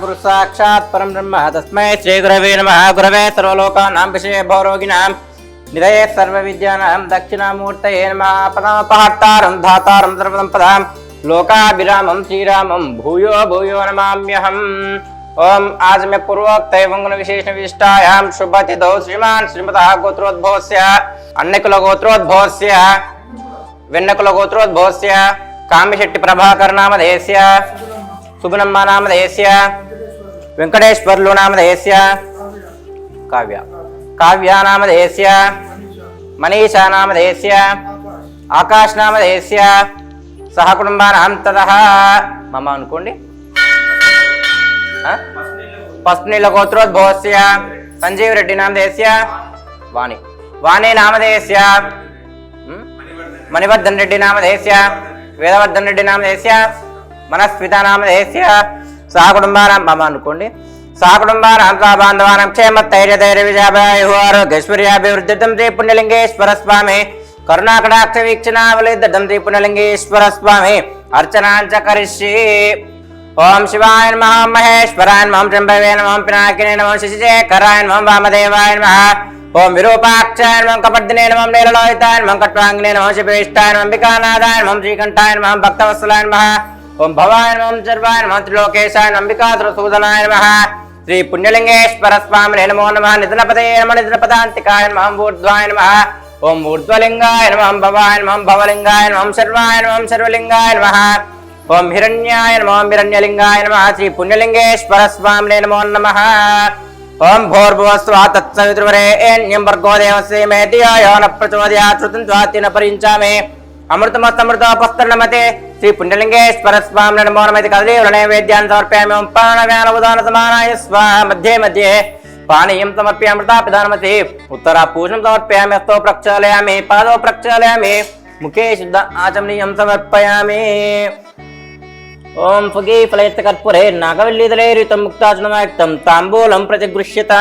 गुरु साक्षात परम ब्रह्म तस्म तस्मै श्रीगुरवे नमः। गुरवे सर्वलोकानां विषये भौरोगिणां। निधये सर्वविद्यानां दक्षिणामूर्तये नमः। पदापहर्तारं धातारं सर्वसम्पदां लोकाभिरामं, श्रीरामं, भूयो भूयो नमाम्यहम्। ओम आज मैं पूर्वोक्त एवं विशेष विष्टायाम शुभ तिथौ श्रीमान श्रीमतः गोत्रोद्भवस्य अन्नकुल गोत्रोद्भवस्य वेन्नकुल गोत्रोद्भवस्य काम्यशेट्टि प्रभाकर नाम देस्य సుగుణమ్మ నామధేయస్య వెంకటేశ్వర్లు నామధేయస్య కావ్య. కావ్య నామధేయస్య మనీషా నామధేయస్య ఆకాశ్ నామధేయస్య సహ కుటుంబానాం తదః మమ అనుకోండి. ఆ? పస్నీల గోత్రోద్భవస్య. సంజీవ్ రెడ్డి నామధేయస్య వాణి. వాణి నామధేయస్య ఉమ్? మణివర్ధన్ రెడ్డి నామధేయస్య వేదవర్ధన్ రెడ్డి నామధేయస్య మనస్విత నామధేయస్య మమ అనుకోండి. సహ కుటుంబానాం సహ బాంధవానాం క్షేమ ధైర్య ధైర్య విజయాభాయు ఆరోగ్యశ్వర్యాభివృద్ధితం శ్రీ పుణ్యలింగేశ్వర స్వామి. కరుణాకటాక్ష వీక్షణావలిద్దం శ్రీ పుణ్యలింగేశ్వర స్వామి. అర్చనాంచ కరిష్యే. ఓం శివాయ నమః మహేశ్వరాయ నమః శంభవే నమః పినాకినే నమః శశిశేఖరాయ నమః వామదేవాయ నమః. ఓం విరూపాక్షాయ నమః కపర్దినే నమః నీలలోహితాయ నమః కట్వాంగినే నమః శిపేష్టాయ నమః అంబికానాథాయ నమః శ్రీకంఠాయ నమః భక్తవత్సలాయ నమః. ఓం భవాయ నమః సర్వాయ నమః త్రిలోకేశాయ నమః అంబికాసురసూదనాయ నమః. శ్రీ పుణ్యలింగేశ్వర స్వామి నమో నమ. నిధనపదే నమ నిధనపదాంతికాయ నమః ఊర్ధ్వాయ నమ. ఓం ఊర్ధ్వలింగాయ నమః భవాయ నమః భవలింగాయ నమః సర్వాయ నమః సర్వలింగాయ నమ. ఓం హిరణ్యాయ నమో హిరణ్యలింగాయ నమ. శ్రీ పుణ్యలింగేశ్వర స్వామి నమో నమ. ఓం భోర్భువస్వా తత్సవితుర్వరేణ్యం భర్గో దేవస్య మేధియో ధియో న ప్రచోదయాత్ శృతం స్వాతిన పరించామే. అమృతమస్తమృతోపస్తరణమతే శ్రీ పుణ్యలింగేశ్వర స్వామిని నమో కదలి కదలీ నైవేద్యాన్ని సమర్పయామి ఓం పానవ్యాన ఉదాన సమానాయ స్వాహ మధ్యే మధ్యే పానీయం సమర్పయామి అమృతా ఉత్తర పూజం సమర్పయామి హస్తో ప్రక్షాళయామి పాదో ప్రక్షాళయామి ముఖే శుద్ధ ఆచమనీయం సమర్పయామి. ఓం ఫుగి ఫలయత్త కర్పూరే నాగవల్లిదలే రితం ముక్తాచనమాయుక్తం తాంబూలం ప్రతిగృహ్యత.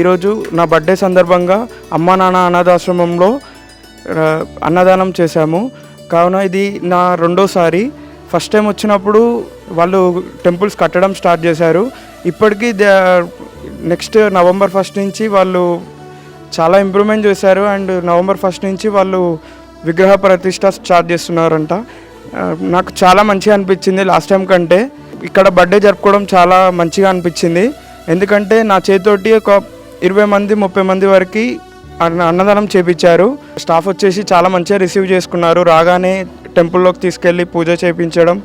ఈరోజు నా బర్త్డే సందర్భంగా అమ్మా నాన్న అనాథాశ్రమంలో అన్నదానం చేశాము. కావున ఇది నా రెండోసారి. ఫస్ట్ టైం వచ్చినప్పుడు వాళ్ళు టెంపుల్స్ కట్టడం స్టార్ట్ చేశారు. ఇప్పటికీ నెక్స్ట్ నవంబర్ ఫస్ట్ నుంచి వాళ్ళు చాలా ఇంప్రూవ్మెంట్ చేశారు. అండ్ నవంబర్ ఫస్ట్ నుంచి వాళ్ళు విగ్రహ ప్రతిష్ట స్టార్ట్ చేస్తున్నారంట. నాకు చాలా మంచిగా అనిపించింది లాస్ట్ టైం కంటే. ఇక్కడ బర్త్డే జరుపుకోవడం చాలా మంచిగా అనిపించింది. ఎందుకంటే నా చేతితోటి ఒక ఇరవై మంది ముప్పై మంది వరకు అన్న అన్నదానం చేపించారు. స్టాఫ్ వచ్చేసి చాలా మంచిగా రిసీవ్ చేసుకున్నారు. రాగానే టెంపుల్లోకి తీసుకెళ్ళి పూజ చేయించడం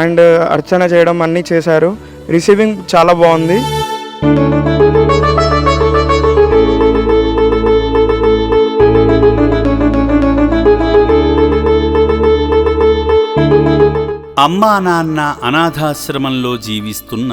అండ్ uh, అర్చన చేయడం అన్నీ చేశారు. రిసీవింగ్ చాలా బాగుంది. అమ్మా నాన్న అనాథాశ్రమంలో జీవిస్తున్న